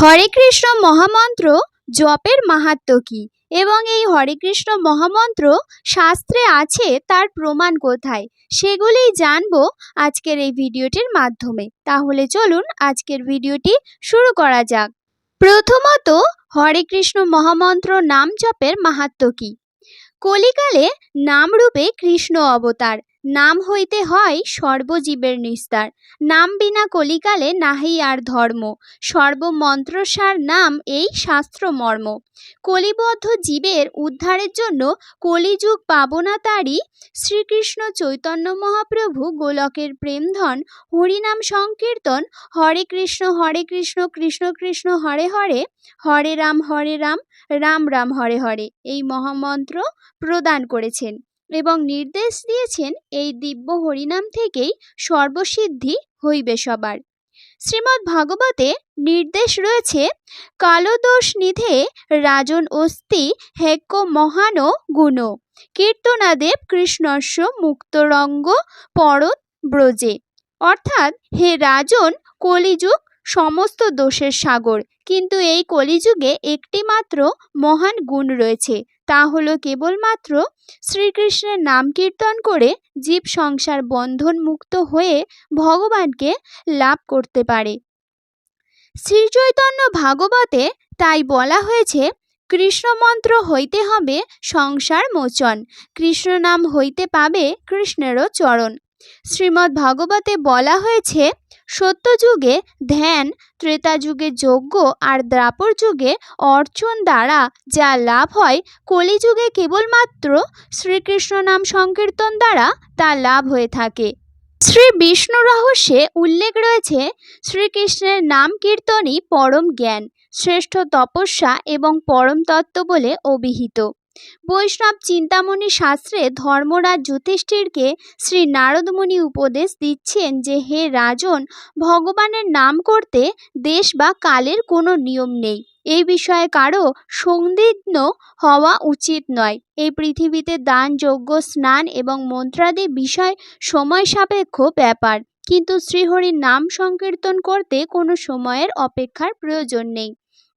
হরে কৃষ্ণ মহামন্ত্র জপের মাহাত্ম কী? এবং এই হরে কৃষ্ণ মহামন্ত্র শাস্ত্রে আছে, তার প্রমাণ কোথায়? সেগুলিই জানব আজকের এই ভিডিওটির মাধ্যমে। তাহলে চলুন আজকের ভিডিওটি শুরু করা যাক। প্রথমত, হরে কৃষ্ণ মহামন্ত্র নাম জপের মাহাত্ম্য কী? কলিকালে নামরূপে কৃষ্ণ অবতার। নাম হইতে হয় সর্বজীবের নিস্তার। নাম বিনা কলিকালে নাহি আর ধর্ম। সর্বমন্ত্রসার নাম এই শাস্ত্র মর্ম কলিবদ্ধ জীবের উদ্ধারের জন্য কলিযুগ পাবনাতারি শ্রীকৃষ্ণ চৈতন্য মহাপ্রভু গোলকের প্রেমধন হরিনাম সংকীর্তন হরে কৃষ্ণ হরে কৃষ্ণ কৃষ্ণ কৃষ্ণ, হরে হরে হরে রাম হরে রাম রাম রাম, হরে হরে এই মহামন্ত্র প্রদান করেছেন। এবং নির্দেশ দিয়েছেন এই দিব্য হরিনাম থেকেই সর্বসিদ্ধি হইবে সবার। শ্রীমদ্ ভাগবতে নির্দেশ রয়েছে কালদোষ নিধে রাজন অস্তি হেক্য মহান গুণ, কীর্তনাদেব কৃষ্ণস্য মুক্তরঙ্গ পরত ব্রজে। অর্থাৎ হে রাজন, কলিযুগ সমস্ত দোষের সাগর। কিন্তু এই কলিযুগে একটি মাত্র মহান গুণ রয়েছে। তা হলো কেবলমাত্র শ্রীকৃষ্ণের নাম কীর্তন করে জীব সংসার বন্ধন মুক্ত হয়ে ভগবানকে লাভ করতে পারে। শ্রীচৈতন্য ভাগবতে তাই বলা হয়েছে, কৃষ্ণমন্ত্র হইতে হবে সংসার মোচন। কৃষ্ণ নাম হইতে পাবে কৃষ্ণেরও চরণ। শ্রীমদ্ ভাগবতে বলা হয়েছে, সত্যযুগে ধ্যান ত্রেতা যুগে যজ্ঞ আর দ্রাপর যুগে অর্চন দ্বারা যা লাভ হয়, কলিযুগে কেবলমাত্র শ্রীকৃষ্ণ নাম সংকীর্তন দ্বারা তা লাভ হয়ে থাকে। শ্রী বিষ্ণু রহস্যে উল্লেখ রয়েছে, শ্রীকৃষ্ণের নাম কীর্তনই পরম জ্ঞান, শ্রেষ্ঠ তপস্যা এবং পরম তত্ত্ব বলে অভিহিত। বৈষ্ণব চিন্তামণি শাস্ত্রে ধর্মরাজ যুধিষ্ঠিরকে শ্রী নারদমুনি উপদেশ দিচ্ছেন যে, হে রাজন, ভগবানের নাম করতে দেশ বা কালের কোনো নিয়ম নেই। এই বিষয়ে কারও সন্দিগ্ন হওয়া উচিত নয়। এই পৃথিবীতে দান, যজ্ঞ, স্নান এবং মন্ত্রাদি বিষয় সময় সাপেক্ষ ব্যাপার। কিন্তু শ্রীহরির নাম সংকীর্তন করতে কোনো সময়ের অপেক্ষার প্রয়োজন নেই।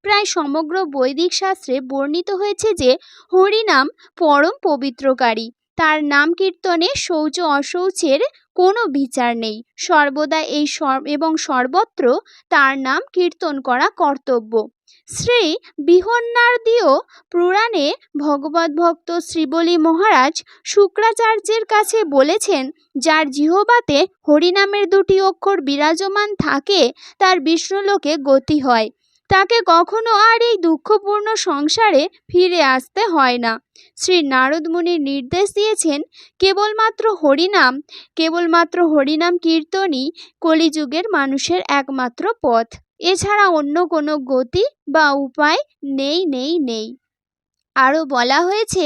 প্রায় সমগ্র বৈদিক শাস্ত্রে বর্ণিত হয়েছে যে হরিনাম পরম পবিত্রকারী। তার নাম কীর্তনে শৌচ অশৌচের কোনো বিচার নেই। সর্বদা এই এবং সর্বত্র তার নাম কীর্তন করা কর্তব্য। শ্রী বিহন্নারদীয় পুরাণে ভগবত ভক্ত শ্রীবলি মহারাজ শুক্রাচার্যের কাছে বলেছেন, যার জিহবাতে হরিনামের দুটি অক্ষর বিরাজমান থাকে, তার বিষ্ণুলোকে গতি হয়। তাকে কখনো আর এই দুঃখপূর্ণ সংসারে ফিরে আসতে হয় না। শ্রী নারদ মুনির নির্দেশ দিয়েছেন, কেবলমাত্র হরিনাম কেবলমাত্র হরিনাম কীর্তনই কলিযুগের মানুষের একমাত্র পথ। এছাড়া অন্য কোনো গতি বা উপায় নেই নেই নেই। আরও বলা হয়েছে,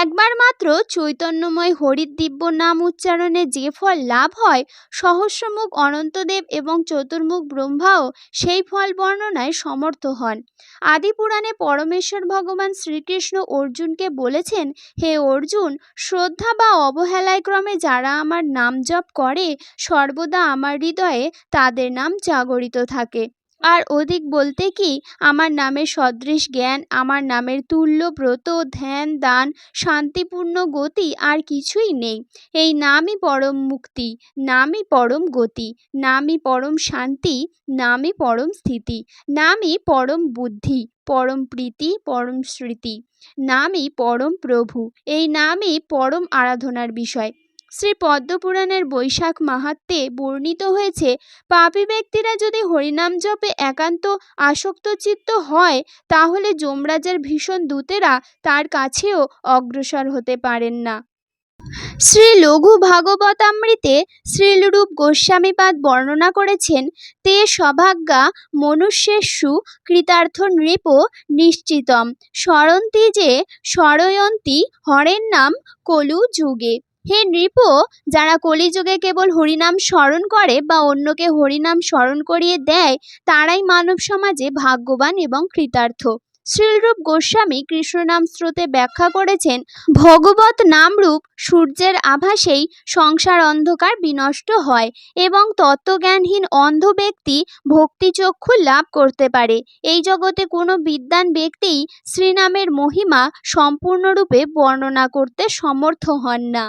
একবার মাত্র চৈতন্যময় হরির দিব্য নাম উচ্চারণে যে ফল লাভ হয়, সহস্রমুখ অনন্তদেব এবং চতুর্মুখ ব্রহ্মাও সেই ফল বর্ণনায় সমর্থ হন। আদিপুরাণে পরমেশ্বর ভগবান শ্রীকৃষ্ণ অর্জুনকে বলেছেন, হে অর্জুন, শ্রদ্ধা বা অবহেলায় ক্রমে যারা আমার নাম জপ করে, সর্বদা আমার হৃদয়ে তাদের নাম জাগরিত থাকে। আর অধিক বলতে কি, আমার নামের সদৃশ জ্ঞান, আমার নামের তুল্য ব্রত, ধ্যান, দান, শান্তিপূর্ণ গতি আর কিছুই নেই। এই নামই পরম মুক্তি, নামই পরম গতি, নামই পরম শান্তি, নামই পরম স্থিতি, নামই পরম বুদ্ধি, পরম প্রীতি, পরম স্মৃতি, নামই পরম প্রভু, এই নামই পরম আরাধনার বিষয়। শ্রী পদ্মপুরাণের বৈশাখ মাহাত্মে বর্ণিত হয়েছে, পাপী ব্যক্তিরা যদি হরিনাম জপে একান্ত আসক্তচিত্ত হয়, তাহলে যমরাজের ভীষণ দূতেরা তার কাছেও অগ্রসর হতে পারেন না। শ্রী লঘু ভাগবতামৃতে শ্রীলরূপ গোস্বামীপাদ বর্ণনা করেছেন, তে সভাজ্ঞা মনুষ্যেষু কৃতার্থ নৃপ নিশ্চিতম, স্মরন্তি যে স্মরয়ন্তী হরের নাম কলু যুগে। হে নৃপ, যারা কলিযুগে কেবল হরিনাম স্মরণ করে বা অন্যকে হরিনাম স্মরণ করিয়ে দেয়, তারাই মানব সমাজে ভাগ্যবান এবং কৃতার্থ। শ্রীরূপ গোস্বামী কৃষ্ণনাম স্রোতে ব্যাখ্যা করেছেন, ভগবত নামরূপ সূর্যের আভাসেই সংসার অন্ধকার বিনষ্ট হয় এবং তত্ত্বজ্ঞানহীন অন্ধ ব্যক্তি ভক্তিচক্ষু লাভ করতে পারে। এই জগতে কোনো বিদ্বান ব্যক্তিই শ্রীনামের মহিমা সম্পূর্ণরূপে বর্ণনা করতে সমর্থ হন না।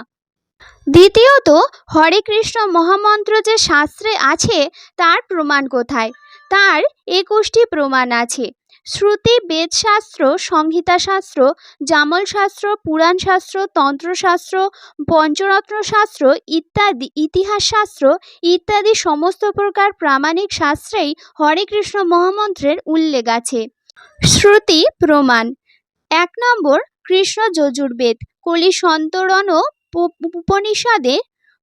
দ্বিতীয়ত, হরে কৃষ্ণ মহামন্ত্র যে শাস্ত্রে আছে, তার প্রমাণ কোথায়? তার একুশটি প্রমাণ আছে। শ্রুতি, বেদশাস্ত্র, সংহিতাশাস্ত্র, জামলশাস্ত্র, পুরাণশাস্ত্র, তন্ত্রশাস্ত্র পঞ্চরত্ন শাস্ত্র ইত্যাদি ইতিহাসশাস্ত্র ইত্যাদি সমস্ত প্রকার প্রামাণিক শাস্ত্রেই হরে কৃষ্ণ মহামন্ত্রের উল্লেখ আছে। শ্রুতি প্রমাণ, এক নম্বর, কৃষ্ণ যজুর্বেদ কলি সন্তরণ উপনিষদে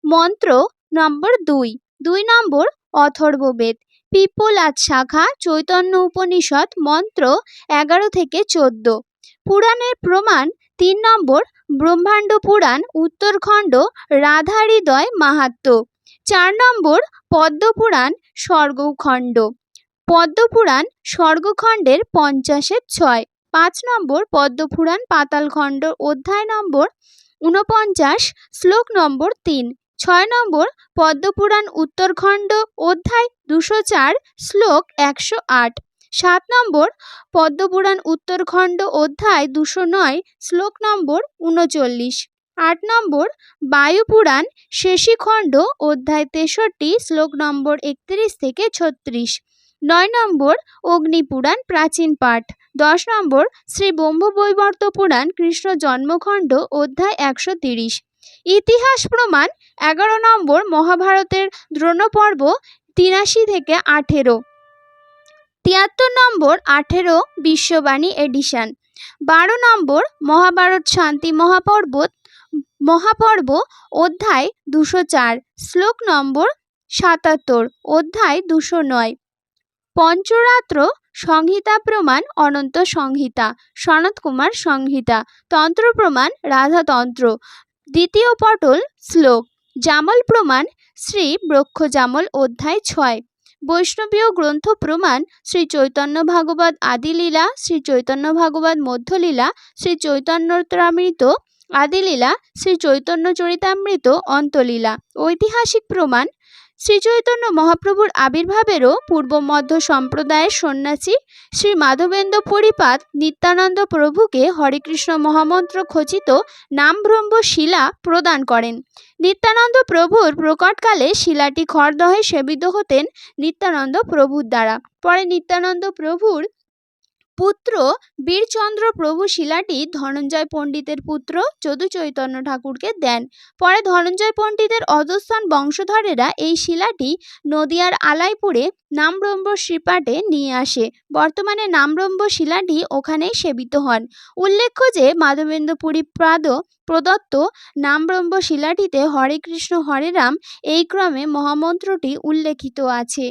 মন্ত্র নম্বর দুই। দুই নম্বর অথর্ববেদ। পিপ্পলাদ শাখা, চৈতন্য উপনিষদ, মন্ত্র এগারো থেকে চোদ্দ। পুরাণের প্রমাণ তিন নম্বর ব্রহ্মাণ্ড পুরাণ, উত্তরখণ্ড রাধা হৃদয় মাহাত্ম্য চার নম্বর পদ্মপুরাণ স্বর্গখণ্ড। পদ্মপুরাণ স্বর্গখণ্ডের পঞ্চাশের ছয়। পাঁচ নম্বর পদ্মপুরাণ পাতালখণ্ড। অধ্যায় নম্বর ঊনপঞ্চাশ, শ্লোক নম্বর তিন। ছয় নম্বর, পদ্মপুরাণ উত্তরখণ্ড, অধ্যায় দুশো চার, শ্লোক একশো আট। সাত নম্বর, পদ্মপুরাণ উত্তরখণ্ড, অধ্যায় দুশো নয়, শ্লোক নম্বর উনচল্লিশ আট নম্বর, বায়ুপুরাণ শেষীখণ্ড অধ্যায় তেষট্টি, শ্লোক নম্বর একত্রিশ থেকে ছত্রিশ। নয় নম্বর, অগ্নিপুরাণ, প্রাচীন পাঠ। দশ নম্বর, শ্রী ব্রহ্মবৈবর্ত পুরাণ, কৃষ্ণ জন্মখণ্ড, অধ্যায় একশো তিরিশ। ইতিহাস প্রমাণ, এগারো নম্বর, মহাভারতের দ্রোণপর্ব, তিরাশি থেকে আঠেরো। তিয়াত্তর নম্বর, আঠেরো বিশ্ববাণী এডিশন। বারো নম্বর, মহাভারত শান্তি মহাপর্বত, মহাপর্ব, অধ্যায় দুশো চার। শ্লোক নম্বর, সাতাত্তর, অধ্যায় দুশো নয়। পঞ্চরাত্র সংহিতা প্রমাণ অনন্ত সংহিতা, সনত কুমার সংহিতা, তন্ত্র প্রমাণ রাধাতন্ত্র দ্বিতীয় পটল শ্লোক, জামল প্রমাণ শ্রী ব্রক্ষজামল অধ্যায় ছয়, বৈষ্ণবীয় গ্রন্থ প্রমাণ শ্রী চৈতন্য ভাগবত আদিলীলা, শ্রী চৈতন্য ভাগবত মধ্যলীলা, শ্রী চৈতন্যতামৃত আদিলীলা, শ্রী চৈতন্য চরিতামৃত অন্তলীলা, ঐতিহাসিক প্রমাণ শ্রীচৈতন্য মহাপ্রভুর আবির্ভাবেরও পূর্ব মধ্য সম্প্রদায়ের সন্ন্যাসী শ্রী মাধবেন্দ্র পরিপাত নিত্যানন্দ প্রভুকে হরেকৃষ্ণ মহামন্ত্র খচিত নামব্রহ্ম শিলা প্রদান করেন। নিত্যানন্দ প্রভুর প্রকটকালে শিলাটি খরদহে সেবিত হতেন নিত্যানন্দ প্রভুর দ্বারা। পরে নিত্যানন্দ প্রভুর পুত্র বীরচন্দ্র প্রভু শিলাটি ধনঞ্জয় পণ্ডিতের পুত্র যদু চৈতন্য ঠাকুরকে দেন। পরে ধনঞ্জয় পণ্ডিতের অধস্থান বংশধরেরা এই শিলাটি নদিয়ার আলাইপুরে নামব্রহ্ম শ্রীপাঠে নিয়ে আসে। বর্তমানে নামব্রহ্ম শিলাটি ওখানেই সেবিত হন। উল্লেখ্য যে মাধবেন্দ্রপুরী প্রাদ প্রদত্ত নামব্রহ্ম শিলাটিতে হরে কৃষ্ণ হরে রাম এই ক্রমে মহামন্ত্রটি উল্লেখিত আছে।